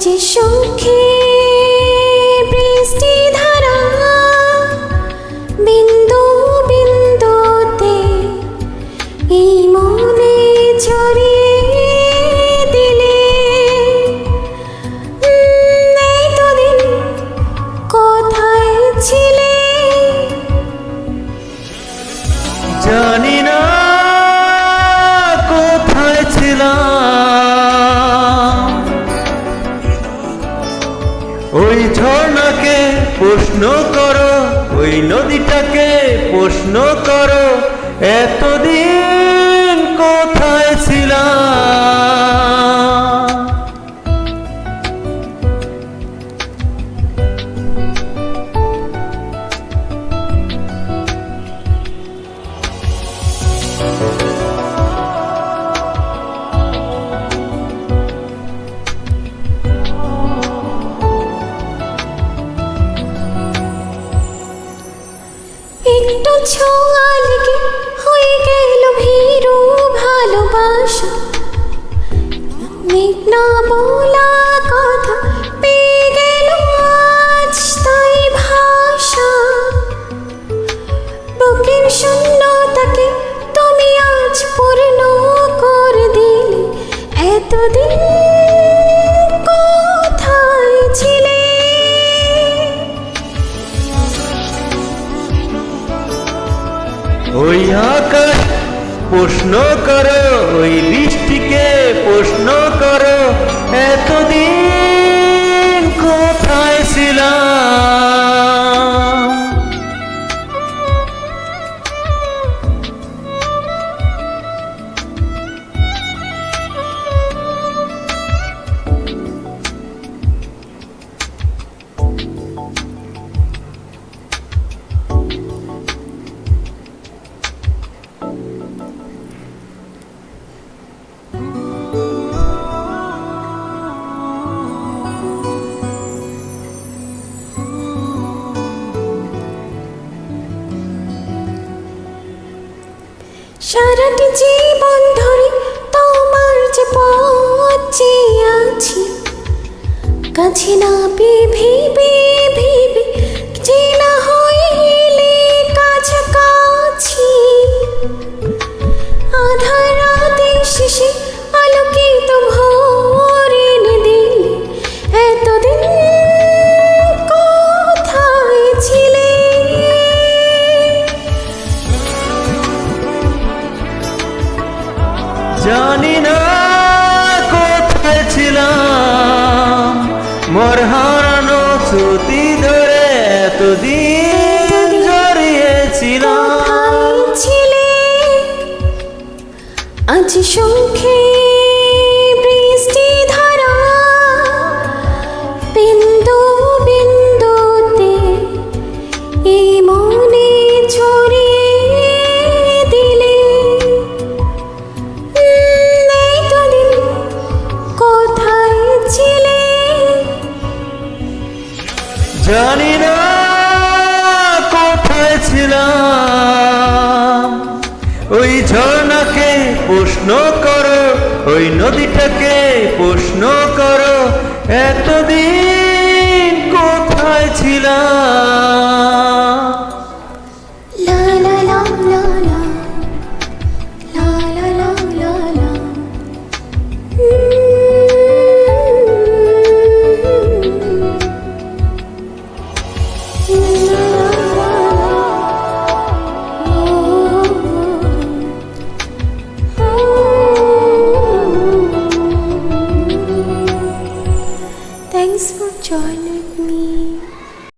আজ সুখে বৃষ্টি ঝর্ণাকে প্রশ্ন করো ওই নদীটাকে প্রশ্ন করো এতদিন কোথায় 穷啊你。ওই আকাশ প্রশ্ন করো ওই বৃষ্টিকে প্রশ্ন করো। এতদিন কোথায় ছিলাম? সারাটি জীবন ধরে তোমার যে পচে আছি। কাছে না পেয়ে ভেবে মোর হারানো ছুটি ধরে এতদিন জড়িয়েছিলাম ছিলে? আজ সুখে ছিলাম ওই ঝর্ণাকে প্রশ্ন করো ওই নদীটাকে প্রশ্ন করো এতদিন কোথায় ছিলাম? Thanks for joining.